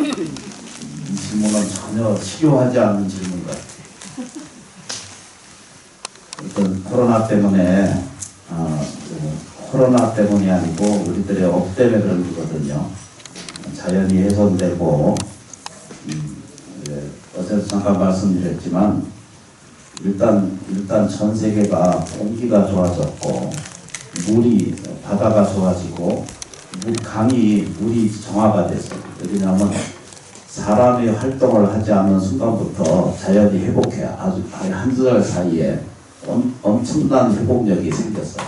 이 질문은 전혀 치료하지 않는 질문 같아요. 어떤 코로나 때문에 어, 그 코로나 때문이 아니고 우리들의 업 때문에 그런 거거든요. 자연이 훼손되고 음, 예, 어제도 잠깐 말씀드렸지만 일단 일단 전 세계가 공기가 좋아졌고 물이 바다가 좋아지고 물 강이 물이 정화가 됐어요. 왜냐하면 사람이 활동을 하지 않는 순간부터 자연이 회복해 아주 한두 달 사이에 엄, 엄청난 회복력이 생겼어요.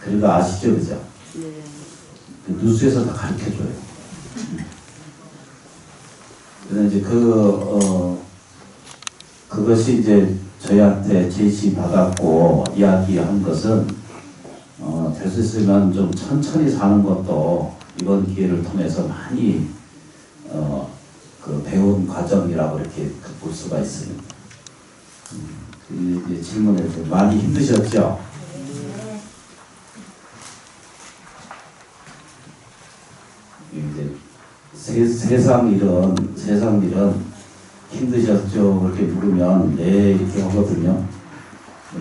그리고 아시죠, 그죠? 네. 그 뉴스에서 다 가르쳐 줘요. 그래서 이제 그, 어, 그것이 이제 저희한테 제시 받았고 이야기한 것은, 있으면 좀 천천히 사는 것도 이번 기회를 통해서 많이, 어, 그 배운 과정이라고 이렇게 볼 수가 있습니다. 음, 그 이제 질문에 많이 힘드셨죠? 이제 세, 세상 일은 세상 일은 힘드셨죠 그렇게 물으면 네 이렇게 하거든요.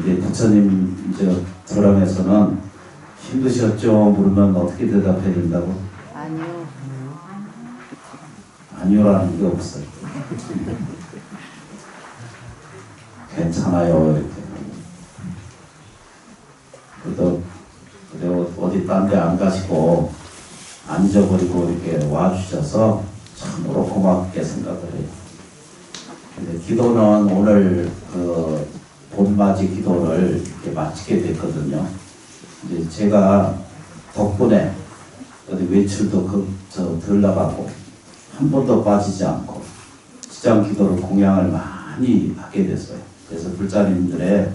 이제 부처님 이제 드럼에서는 힘드셨죠 물으면 어떻게 대답해야 된다고 아니요. 아니요라는 게 없어요. 괜찮아요 이렇게. 그래도 그래도 어디 딴 데 안 가시고 안 잊어버리고 이렇게 와주셔서 참으로 고맙게 생각을 해요. 기도는 오늘 그 봄맞이 기도를 이렇게 마치게 됐거든요. 이제 제가 덕분에 어디 외출도 그 저덜 나가고 한 번도 빠지지 않고 시장 기도를 공양을 많이 하게 됐어요. 그래서 불자님들의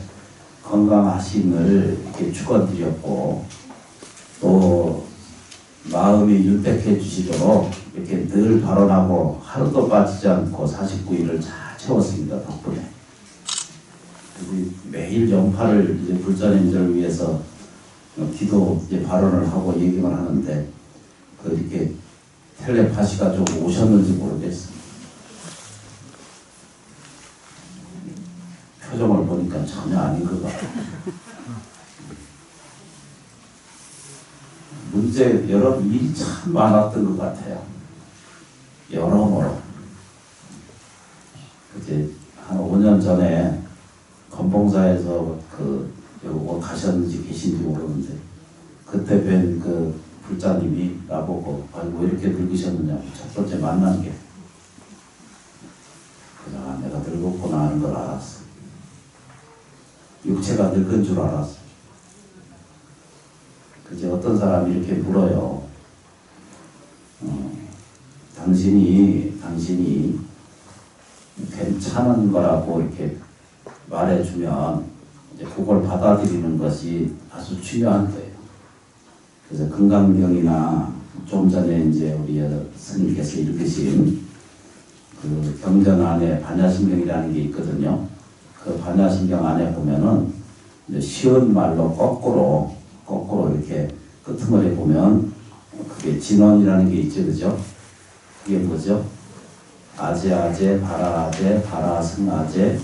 건강하심을 이렇게 축원드렸고 또 마음이 윤택해 주시도록 이렇게 늘 발언하고 하루도 빠지지 않고 49일을 잘 채웠습니다. 덕분에. 그리고 매일 영파를 이제 불자님들을 위해서 기도 이제 발언을 하고 얘기만 하는데 그 이렇게 텔레파시가 좀 오셨는지 모르겠습니다. 표정을 보니까 전혀 아닌 것 같아요. 문제 여러 일이 참 많았던 것 같아요. 여러모로. 이제 한 5년 전에 건봉사에서 그 요거 가셨는지 계신지 모르는데 그때 뵌 그 불자님이 나보고 왜 이렇게 늙으셨느냐고 첫 번째 만난 게 그냥 내가 늙었구나 하는 걸 알았어. 육체가 늙은 줄 알았어. 그제 어떤 사람이 이렇게 물어요. 어, 당신이 당신이 괜찮은 거라고 이렇게 말해주면 그걸 받아들이는 것이 아주 중요한 거예요. 그래서 건강경이나 좀 전에 이제 우리 스님께서 읽으신 그 경전 안에 반야신경이라는 게 있거든요. 그 반야신경 안에 보면은 쉬운 말로 거꾸로 거꾸로 이렇게 끄트머리 보면 그게 진원이라는 게 있죠, 그죠? 그게 뭐죠? 아제 아제 바라 아제 바라 승 아제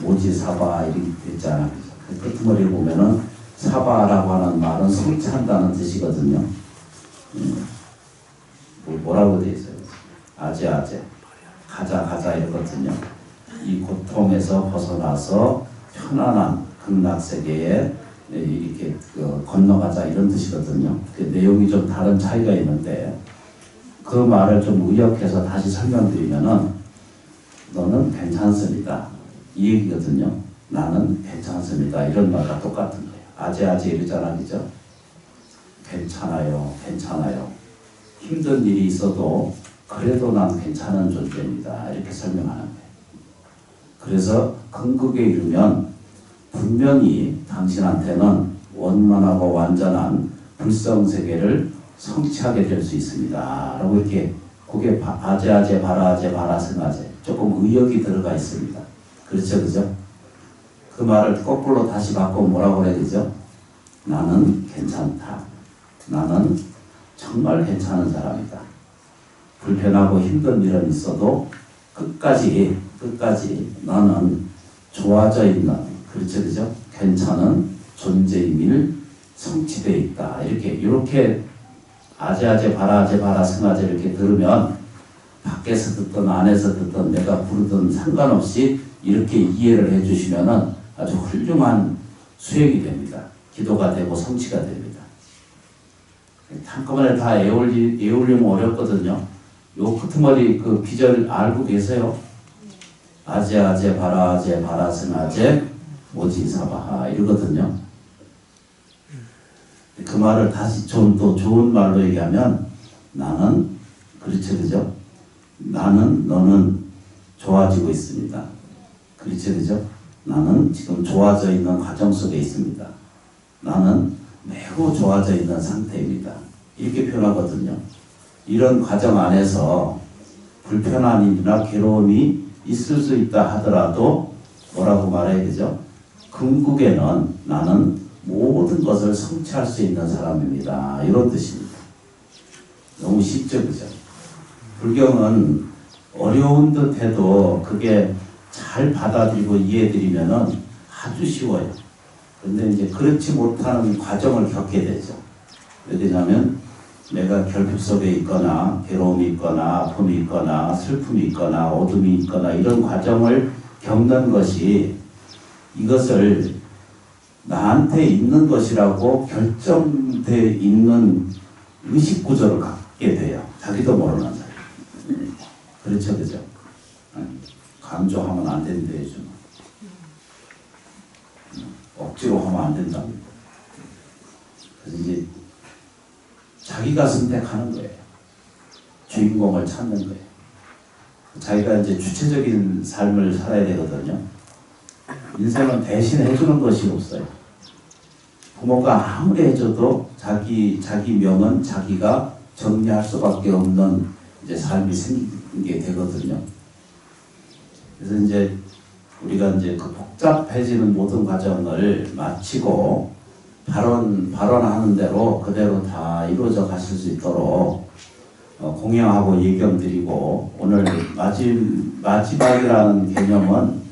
모지 사바 이렇게 있잖아. 그 끄트머리 보면은 사바라고 하는 말은 성취한다는 뜻이거든요. 음, 뭐, 뭐라고 돼 있어요? 아제 아제 가자 가자 이거거든요. 이 고통에서 벗어나서 편안한 극락 세계에 이렇게 그 건너가자 이런 뜻이거든요. 그 내용이 좀 다른 차이가 있는데 그 말을 좀 의역해서 다시 설명드리면은 너는 괜찮습니다. 이 얘기거든요. 나는 괜찮습니다. 이런 말과 똑같은 거예요. 아재 아재 이러잖아, 그죠? 괜찮아요, 괜찮아요. 힘든 일이 있어도 그래도 난 괜찮은 존재입니다. 이렇게 설명하는 거예요. 그래서 근극에 이르면 분명히 당신한테는 원만하고 완전한 불성 세계를 성취하게 될 수 있습니다. 라고 이렇게 그게 아재아재 바라아재 바라승아재 조금 의역이 들어가 있습니다. 그렇죠, 그죠? 그 말을 거꾸로 다시 바꾸면 뭐라고 해야 되죠? 나는 괜찮다. 나는 정말 괜찮은 사람이다. 불편하고 힘든 일은 있어도 끝까지 끝까지 나는 좋아져 있는 그렇죠 그죠 괜찮은 존재임을 성취되어 있다 이렇게 이렇게 아재아재 바라아재 바라 승아재 이렇게 들으면 밖에서 듣든 안에서 듣든 내가 부르든 상관없이 이렇게 이해를 해주시면은 아주 훌륭한 수행이 됩니다. 기도가 되고 성취가 됩니다. 한꺼번에 다 애올리, 애올리면 어렵거든요. 요 끄트머리 그 비절 알고 계세요? 아재 아재 바라 아재 바라 승아재 모지 사바하 이러거든요. 그 말을 다시 좀더 좋은 말로 얘기하면 나는 그렇죠 그죠? 나는 너는 좋아지고 있습니다. 그렇죠 그죠? 나는 지금 좋아져 있는 과정 속에 있습니다. 나는 매우 좋아져 있는 상태입니다. 이렇게 표현하거든요. 이런 과정 안에서 불편한 일이나 괴로움이 있을 수 있다 하더라도 뭐라고 말해야 되죠? 궁극에는 나는 모든 것을 성취할 수 있는 사람입니다. 이런 뜻입니다. 너무 쉽죠, 그죠? 불경은 어려운 듯 해도 그게 잘 받아들이고 이해드리면은 아주 쉬워요. 근데 이제 그렇지 못하는 과정을 겪게 되죠. 왜 그러냐면 내가 결핍 속에 있거나 괴로움이 있거나 아픔이 있거나 슬픔이 있거나 어둠이 있거나 이런 과정을 겪는 것이 이것을 나한테 있는 것이라고 결정돼 있는 의식 구조를 갖게 돼요. 자기도 모르는 사람. 그렇죠, 그죠? 강조하면 안 된대 요즘. 억지로 하면 안 된답니다. 그래서 이제 자기가 선택하는 거예요. 주인공을 찾는 거예요. 자기가 이제 주체적인 삶을 살아야 되거든요. 인생은 대신 해주는 것이 없어요. 부모가 아무리 해줘도 자기 자기 명은 자기가 정리할 수밖에 없는 이제 삶이 생기게 되거든요. 그래서 이제 우리가 이제 그 복잡해지는 모든 과정을 마치고 발언 발언하는 대로 그대로 다 이루어져 가실 수 있도록 어, 공양하고 예경 드리고 오늘 마지, 마지막이라는 개념은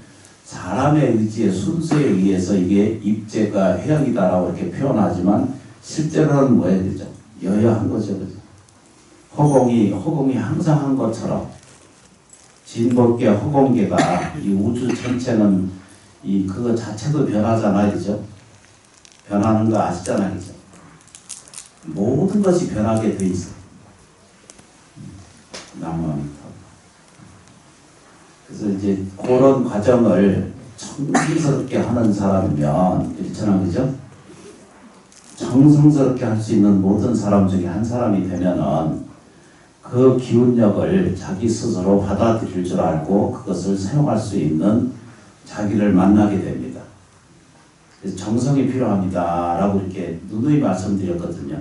사람의 의지의 순수에 의해서 이게 입제가 해역이다라고 이렇게 표현하지만 실제로는 뭐 해야 되죠? 여여한 거죠, 그죠? 허공이 허공이 항상 한 것처럼 진볼계 허공계가 이 우주 전체는 이 그거 자체도 변하잖아요, 그죠? 변하는 거 아시잖아요, 그죠? 모든 것이 변하게 돼 있어. 나무합니다. 그래서 이제 그런 과정을 청기스럽게 하는 사람이면 그렇잖아, 그죠? 정성스럽게 할 수 있는 모든 사람 중에 한 사람이 되면은 그 기운력을 자기 스스로 받아들일 줄 알고 그것을 사용할 수 있는 자기를 만나게 됩니다. 정성이 필요합니다 라고 이렇게 누누이 말씀드렸거든요.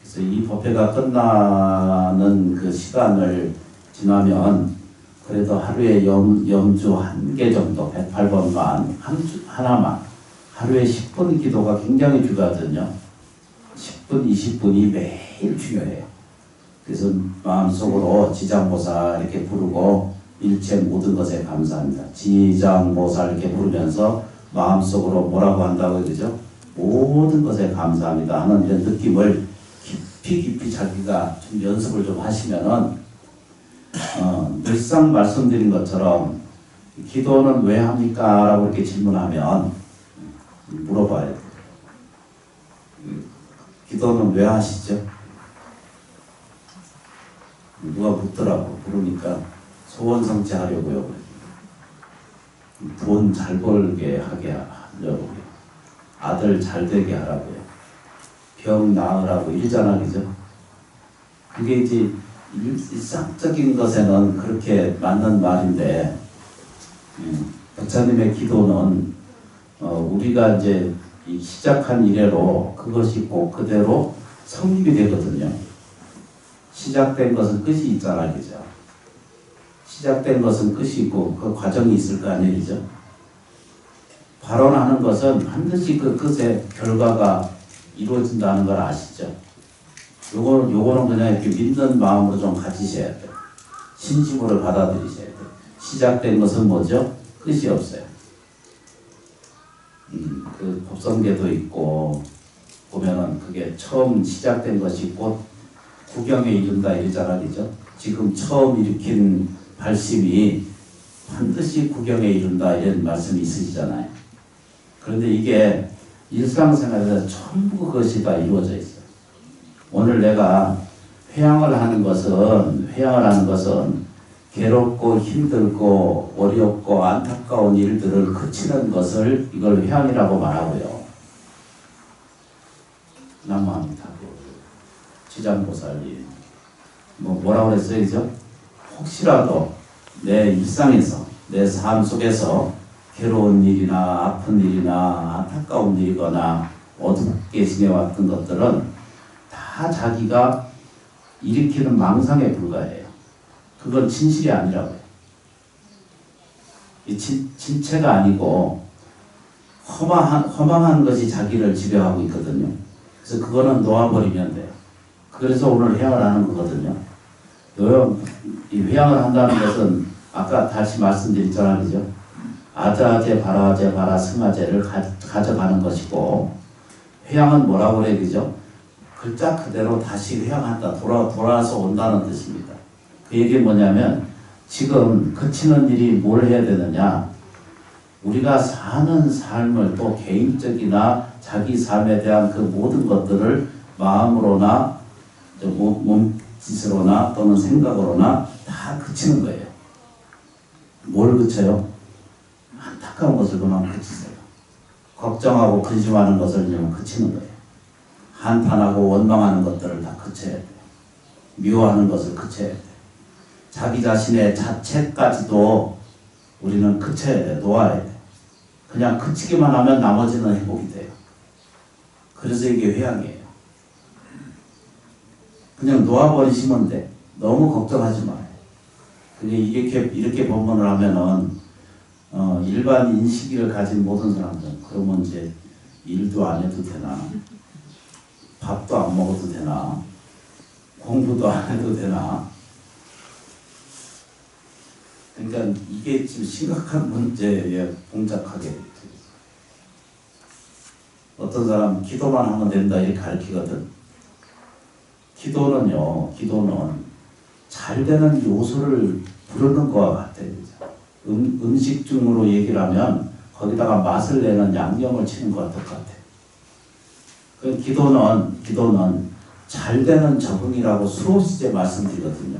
그래서 이 법회가 끝나는 그 시간을 지나면 그래도 하루에 염, 염주 한 개 정도, 108번만, 한 주, 하나만, 하루에 10분 기도가 굉장히 중요하거든요. 10분, 20분이 매일 중요해요. 그래서 마음속으로 지장보살 이렇게 부르고 일체 모든 것에 감사합니다. 지장보살 이렇게 부르면서 마음속으로 뭐라고 한다고 그러죠? 모든 것에 감사합니다 하는 이런 느낌을 깊이 깊이 자기가 좀 연습을 좀 하시면은 어, 늘상 말씀드린 것처럼 기도는 왜 합니까? 라고 이렇게 질문하면 물어봐야 돼요. 기도는 왜 하시죠? 누가 묻더라고. 그러니까 소원 성취하려고요. 돈 잘 벌게 하게 하려고요. 아들 잘 되게 하라고요. 병 나으라고 그죠? 그게 이제 일상적인 것에는 그렇게 맞는 말인데, 음, 박사님의 기도는 어, 우리가 이제 시작한 이래로 그것이 꼭 그대로 성립이 되거든요. 시작된 것은 끝이 있잖아, 그죠? 시작된 것은 끝이 있고 그 과정이 있을 거 아니죠? 발언하는 것은 반드시 그 끝에 결과가 이루어진다는 걸 아시죠? 요거, 요거는 그냥 이렇게 믿는 마음으로 좀 가지셔야 돼요. 진심으로 받아들이셔야 돼요. 시작된 것은 뭐죠? 끝이 없어요. 음, 그 법성계도 있고 보면은 그게 처음 시작된 것이 곧 구경에 이른다 그죠? 지금 처음 일으킨 발심이 반드시 구경에 이른다 이런 말씀이 있으시잖아요. 그런데 이게 일상생활에서 전부 그것이 다 이루어져 있어요. 오늘 내가 회양을 하는 것은 회양을 하는 것은 괴롭고 힘들고 어렵고 안타까운 일들을 그치는 것을 이걸 회양이라고 말하고요. 남마합니다. 지장보살이 뭐 뭐라고 그랬어요, 그죠? 혹시라도 내 일상에서 내 삶 속에서 괴로운 일이나 아픈 일이나 안타까운 일이거나 어둡게 지내왔던 것들은 다 자기가 일으키는 망상에 불과해요. 그건 진실이 아니라고요. 이 진, 진체가 아니고 허망한, 허망한 것이 자기를 지배하고 있거든요. 그래서 그거는 놓아버리면 돼요. 그래서 오늘 회양을 하는 거거든요. 요, 이 회양을 한다는 것은 아까 다시 말씀드렸잖아요. 그죠? 아자아제, 바라아제, 바라, 승아제를 가, 가져가는 것이고 회양은 뭐라고 그죠? 글자 그대로 다시 회양한다. 돌아, 돌아서 온다는 뜻입니다. 그 얘기 뭐냐면 지금 그치는 일이 뭘 해야 되느냐? 우리가 사는 삶을 또 개인적이나 자기 삶에 대한 그 모든 것들을 마음으로나 몸, 몸짓으로나 또는 생각으로나 다 그치는 거예요. 뭘 그쳐요? 안타까운 것을 그만 그치세요. 걱정하고 근심하는 것을 좀 그치는 거예요. 한탄하고 원망하는 것들을 다 그쳐야 돼요. 미워하는 것을 그쳐야 돼요. 자기 자신의 자체까지도 우리는 그쳐야 돼, 놓아야 돼. 그냥 그치기만 하면 나머지는 회복이 돼요. 그래서 이게 회양이에요. 그냥 놓아버리시면 돼. 너무 걱정하지 마요. 그게 이렇게 이렇게 법문을 하면은 어, 일반 인식을 가진 모든 사람들 그러면 이제 일도 안 해도 되나 밥도 안 먹어도 되나 공부도 안 해도 되나 그러니까 이게 지금 심각한 문제에 봉착하게. 어떤 사람 기도만 하면 된다 이렇게 가르치거든. 기도는요, 기도는 잘 되는 요소를 부르는 것과 같아요. 음, 음식 중으로 얘기를 하면 거기다가 맛을 내는 양념을 치는 것과 똑같아요. 그 기도는, 기도는 잘 되는 적응이라고 수없이 말씀드리거든요.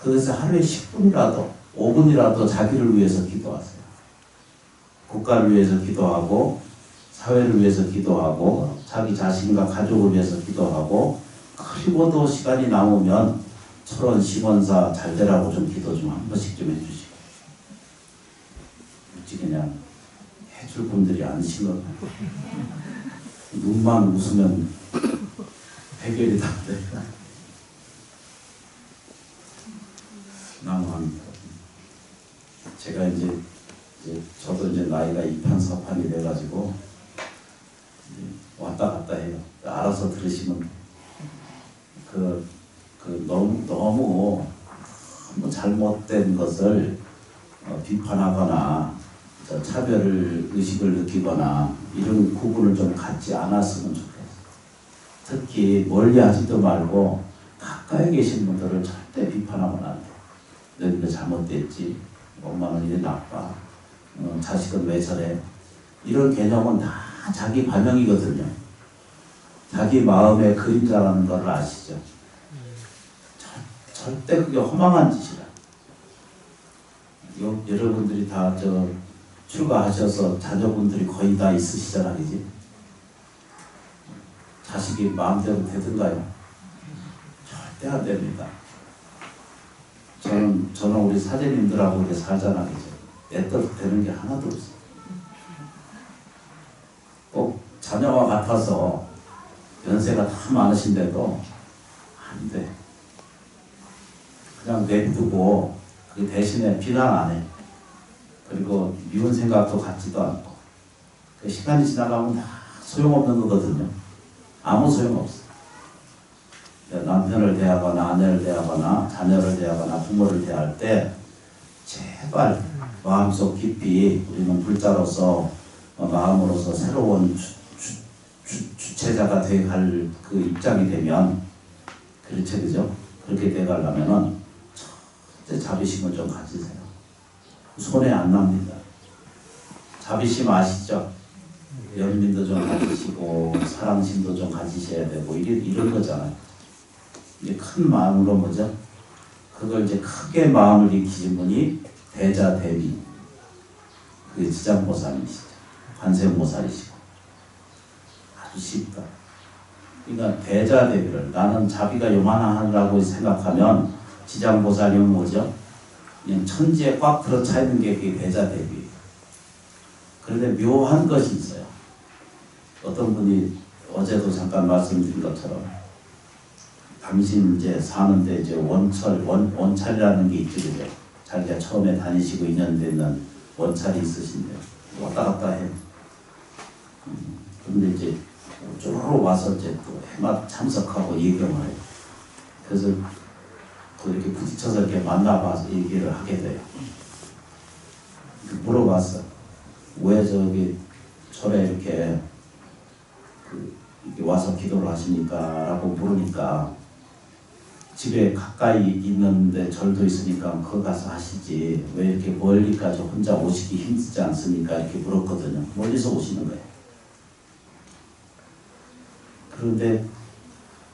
그래서 하루에 10분이라도, 5분이라도 자기를 위해서 기도하세요. 국가를 위해서 기도하고, 사회를 위해서 기도하고, 자기 자신과 가족을 위해서 기도하고, 그리고도 시간이 남으면 철원 시원사 잘 되라고 좀 기도 좀 한 번씩 좀 해주시고. 어찌 그냥 해줄 분들이 같아요. 눈만 웃으면 해결이 다 돼. 난감합니다. 제가 이제, 이제 저도 이제 나이가 이판사판이 돼가지고 왔다 갔다 해요. 알아서 들으시면 그, 그 너무 너무 너무 잘못된 것을 어, 비판하거나 저 차별 의식을 느끼거나 이런 구분을 좀 갖지 않았으면 좋겠어요. 특히 멀리하지도 말고 가까이 계신 분들을 절대 비판하면 안 돼. 너희들 잘못됐지. 엄마는 이래 나빠. 어, 자식은 왜 저래. 이런 개념은 다 자기 반영이거든요. 자기 마음의 그림자라는 걸 아시죠? 절, 절대 그게 허망한 짓이라. 요, 여러분들이 다 저 출가하셔서 자녀분들이 거의 다 있으시잖아, 그지? 자식이 마음대로 되든가요? 절대 안 됩니다. 저는, 저는 우리 사제님들하고 이렇게 살잖아, 그죠? 내뜻 되는 게 하나도 없어. 꼭 자녀와 같아서 연세가 다 많으신데도 안 돼. 그냥 내두고 그 대신에 비난 안 해. 그리고 미운 생각도 갖지도 않고 그 시간이 지나가면 다 소용없는 거거든요. 아무 소용없어. 남편을 대하거나 아내를 대하거나 자녀를 대하거나 부모를 대할 때 제발 마음속 깊이 우리는 불자로서 어, 마음으로서 새로운 주체자가 되어갈 그 입장이 되면 그렇죠 그죠? 그렇게 되어가려면은 첫째 자비심을 좀 가지세요. 손해 안 납니다. 자비심 아시죠? 연민도 좀 가지시고 사랑심도 좀 가지셔야 되고 이런 이런 거잖아요. 이제 큰 마음으로 뭐죠? 그걸 이제 크게 마음을 익히신 분이 대자 대비 그 지장보살이시죠. 관세음보살이시고 쉽다. 그러니까 대자 대비를 나는 자비가 요만하라고 생각하면 지장보살이면 뭐죠? 그냥 천지에 꽉 들어차 있는 게 그게 대자 대비. 그런데 묘한 것이 있어요. 어떤 분이 어제도 잠깐 말씀드린 것처럼 당신 이제 사는데 이제 원철 원 원찰이라는 게 있죠, 그죠? 자기가 처음에 다니시고 2년 되는 원찰이 있으신데 왔다 갔다 해. 음, 근데 이제 쪼로 와서 이제 또 해마 참석하고 얘기를 해요. 그래서 또 이렇게 부딪혀서 이렇게 만나봐서 얘기를 하게 돼요. 물어봤어. 왜 저기 절에 이렇게 그 와서 기도를 하십니까?라고 물으니까 집에 가까이 있는데 절도 있으니까 거기 가서 하시지 왜 이렇게 멀리까지 혼자 오시기 힘들지 않습니까? 이렇게 물었거든요. 멀리서 오시는 거예요. 그런데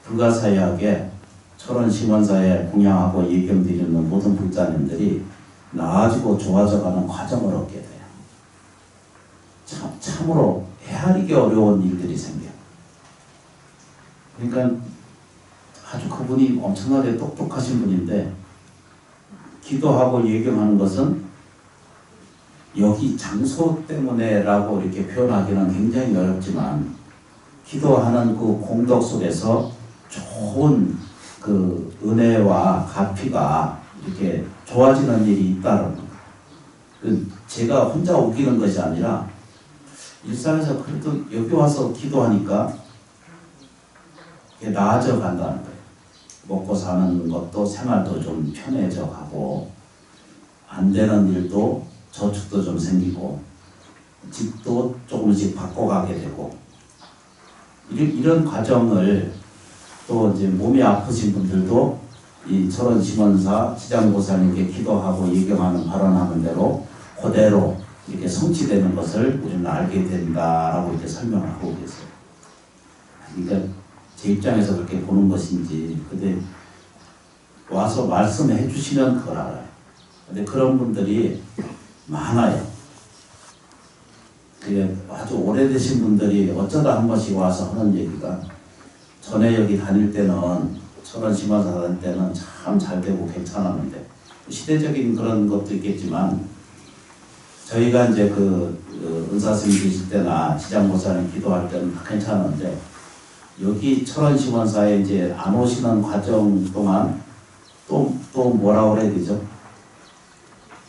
불가사의하게 철원 심원사에 공양하고 예경 드리는 모든 불자님들이 나아지고 좋아져가는 과정을 얻게 돼요. 참, 참으로 헤아리기 어려운 일들이 생겨요. 그러니까 아주 그분이 엄청나게 똑똑하신 분인데 기도하고 예경하는 것은 여기 장소 때문에 라고 이렇게 표현하기는 굉장히 어렵지만 기도하는 그 공덕 속에서 좋은 그 은혜와 가피가 이렇게 좋아지는 일이 있다는 거. 그 제가 혼자 웃기는 것이 아니라 일상에서 그래도 여기 와서 기도하니까 나아져 간다는 거예요. 먹고 사는 것도 생활도 좀 편해져 가고 안 되는 일도 저축도 좀 생기고 집도 조금씩 바꿔가게 되고 이런, 과정을 또 이제 몸이 아프신 분들도 이 철원 심원사 지장보살님께 기도하고 예경하는 발언하는 대로 그대로 이렇게 성취되는 것을 우리는 알게 된다라고 이렇게 설명을 하고 계세요. 그러니까 제 입장에서 그렇게 보는 것인지 근데 와서 말씀해 주시면 그걸 알아요. 근데 그런 분들이 많아요. 그게 아주 오래되신 분들이 어쩌다 한 번씩 와서 하는 얘기가 전에 여기 다닐 때는 철원 심화사 다닐 때는 참 잘 되고 괜찮았는데 시대적인 그런 것도 있겠지만 저희가 이제 그, 그 은사스님 계실 때나 지장보살님 기도할 때는 다 괜찮은데 여기 철원 심원사에 이제 안 오시는 과정 동안 또, 또 뭐라 그래야 되죠?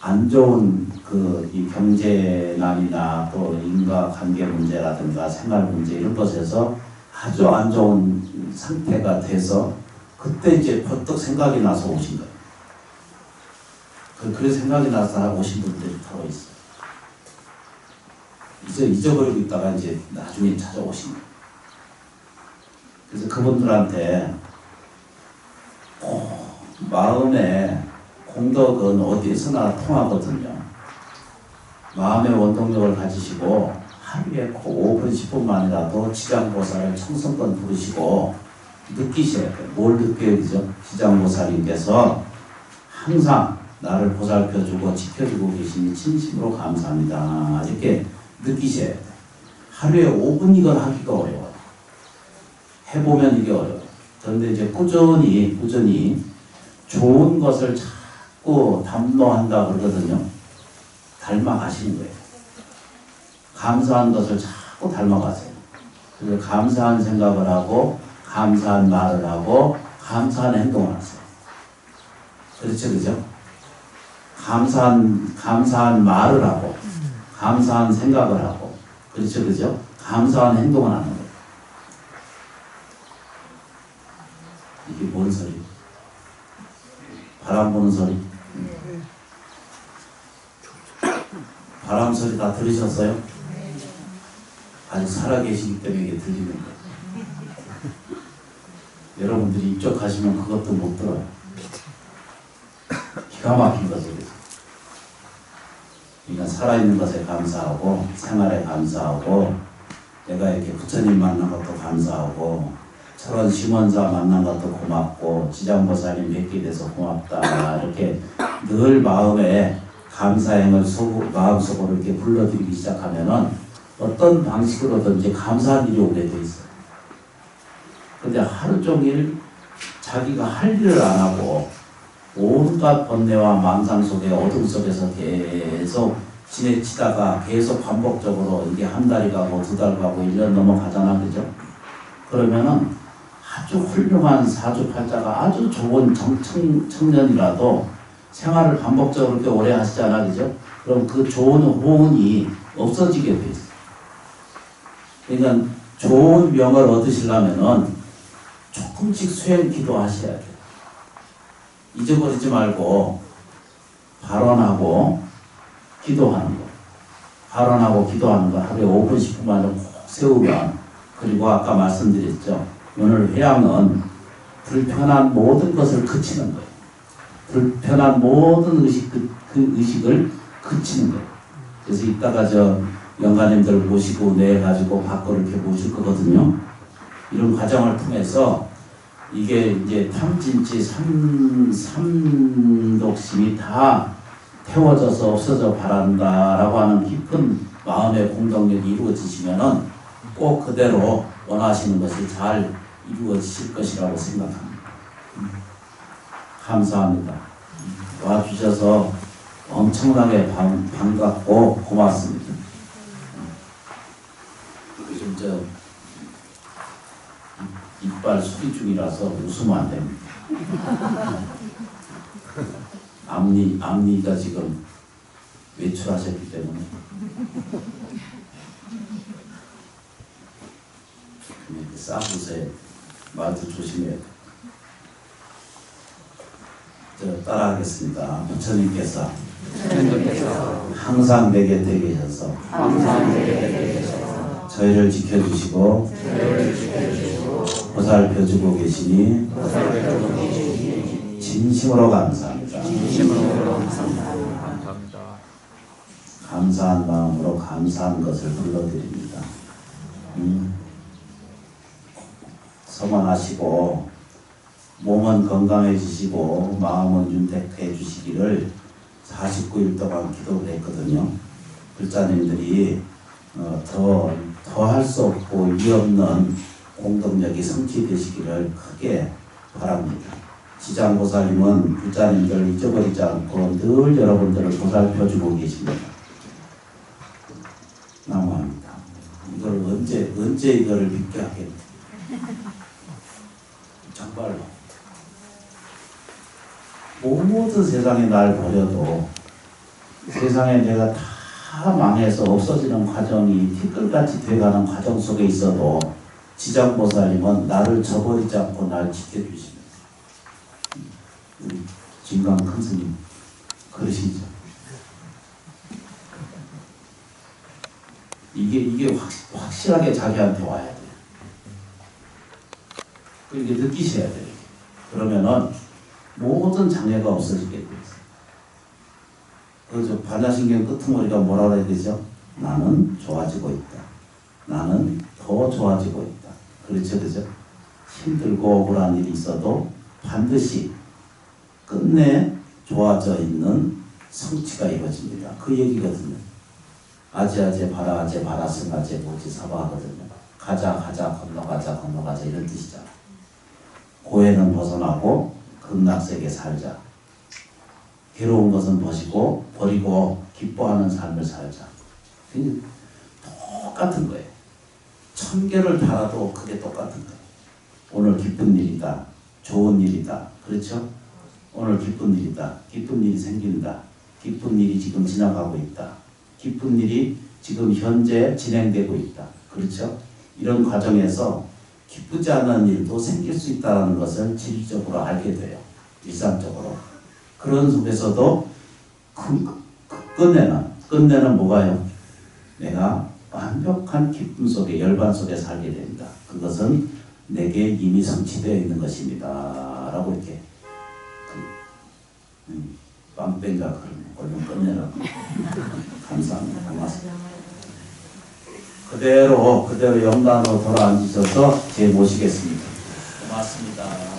안 좋은 그 이 경제난이나 또 인과관계 문제라든가 생활 문제 이런 것에서 아주 안 좋은 상태가 돼서 그때 이제 퍼뜩 생각이 나서 오신 거예요. 그, 그래 생각이 나서 오신 분들이 바로 있어요. 이제 잊어버리고 있다가 이제 나중에 찾아오신 거예요. 그래서 그분들한테 꼭 마음에 공덕은 어디에서나 통하거든요. 마음의 원동력을 가지시고 하루에 꼭 5분 10분만이라도 지장보살을 청성권 부르시고 느끼셔야 돼요. 뭘 느껴야 되죠? 지장보살님께서 항상 나를 보살펴주고 지켜주고 계시니 진심으로 감사합니다. 이렇게 느끼셔야 돼요. 하루에 5분 이걸 하기가 어려워요. 해보면 이게 어려워요. 그런데 이제 꾸준히, 꾸준히 좋은 것을 자꾸 담노한다 그러거든요. 닮아가시는 거예요. 감사한 것을 자꾸 닮아가세요. 그래서 감사한 생각을 하고, 감사한 말을 하고, 감사한 행동을 하세요. 그렇죠, 그죠? 감사한, 감사한 말을 하고, 감사한 생각을 하고, 그렇죠, 그죠? 감사한 행동을 하는 거예요. 이게 뭔 소리야? 바람 부는 소리. 바람 소리 다 들으셨어요? 아직 살아계시기 때문에 이게 들리는 거예요. 여러분들이 이쪽 가시면 그것도 못 들어요. 기가 막힌 거죠. 그러니까 살아있는 것에 감사하고 생활에 감사하고 내가 이렇게 부처님 만난 것도 감사하고 저런 심원사 만난 것도 고맙고 지장보살님 뵙게 돼서 고맙다 이렇게 늘 마음에 감사행을 속, 마음속으로 이렇게 불러들이기 시작하면은 어떤 방식으로든지 감사한 일이 오게 돼 있어요. 근데 하루 종일 자기가 할 일을 안 하고 온갖 번뇌와 망상 속에 어둠 속에서 계속 지내치다가 계속 반복적으로 이게 한 달이 가고 두 달 가고 일년 넘어가잖아 그죠? 그러면은 아주 훌륭한 사주팔자가 아주 좋은 정, 청, 청년이라도 생활을 반복적으로 그렇게 오래 하시잖아 그죠? 그럼 그 좋은 호운이 없어지게 돼 있어. 그러니까 좋은 명을 얻으시려면은 조금씩 수행 기도하셔야 돼요. 잊어버리지 말고 발언하고 기도하는 거. 발언하고 기도하는 거 하루에 5분, 10분만 좀꼭 세우면 그리고 아까 말씀드렸죠. 오늘 회양은 불편한 모든 것을 그치는 거예요. 불편한 모든 의식, 그, 그 의식을 그치는 거예요. 그래서 이따가 저 영가님들 모시고 내 가지고 밖으로 이렇게 모실 거거든요. 이런 과정을 통해서 이게 이제 탐진치 삼, 삼독심이 다 태워져서 없어져 바란다라고 하는 깊은 마음의 공동력이 이루어지시면은 꼭 그대로 원하시는 것이 잘 이루어질 것이라고 생각합니다. 감사합니다. 와주셔서 엄청나게 반, 반갑고 고맙습니다. 요즘 저 이- 이빨 수리 중이라서 웃으면 안 됩니다. 앞니, 앞니가 지금 외출하셨기 때문에. 이렇게 싸우세요. 말도 조심해야 돼. 저 따라하겠습니다. 부처님께서 항상 내 곁에 계셔서 저희를 지켜주시고 보살펴주고 계시니 진심으로 감사합니다. 감사한 마음으로 감사한 것을 불러드립니다. 음. 성원하시고 몸은 건강해지시고 마음은 윤택해 주시기를 49일 동안 기도를 했거든요. 불자님들이 어, 더, 더 할 수 없고 이 없는 공동력이 성취되시기를 크게 바랍니다. 지장보살님은 불자님들 잊어버리지 않고 늘 여러분들을 보살펴주고 계십니다. 나무합니다. 이걸 언제, 언제 이거를 믿게 하겠냐. 정말로. 모든 세상에 날 버려도 세상에 내가 다 망해서 없어지는 과정이 티끌같이 돼가는 과정 속에 있어도 지장보살님은 나를 저버리지 않고 날 지켜주십니다. 우리 진강 큰 스님 그러시죠. 이게 이게 확, 확실하게 자기한테 와야 돼요. 그렇게 느끼셔야 돼요. 그러면은 모든 장애가 없어지게 돼 있어요. 그래서 반야신경 끄트머리가 뭐라 그래야 되죠? 나는 좋아지고 있다. 나는 더 좋아지고 있다. 그렇죠, 그죠? 힘들고 억울한 일이 있어도 반드시 끝내 좋아져 있는 성취가 이루어집니다. 그 얘기거든요. 아제아제 바라 아제 바라 승아제 보지 사바 하거든요. 가자 가자 건너가자 건너가자 이런 뜻이잖아. 고해는 벗어나고 극락세계 살자. 괴로운 것은 버리고 버리고 기뻐하는 삶을 살자. 똑같은 거예요. 천 개를 달아도 그게 똑같은 거예요. 오늘 기쁜 일이다. 좋은 일이다. 그렇죠? 오늘 기쁜 일이다. 기쁜 일이 생긴다. 기쁜 일이 지금 지나가고 있다. 기쁜 일이 지금 현재 진행되고 있다. 그렇죠? 이런 과정에서 기쁘지 않은 일도 생길 수 있다는 것을 질적으로 알게 돼요. 일상적으로. 그런 속에서도 큰, 끝내는 끝내는 뭐가요? 내가 완벽한 기쁨 속에 열반 속에 살게 됩니다. 그것은 내게 이미 성취되어 있는 것입니다. 라고 이렇게 그, 음, 빵뺑가 그러네. 얼른 끝내라고. 감사합니다. 고맙습니다. 그대로 그대로 영단으로 돌아앉으셔서 제 모시겠습니다. 고맙습니다.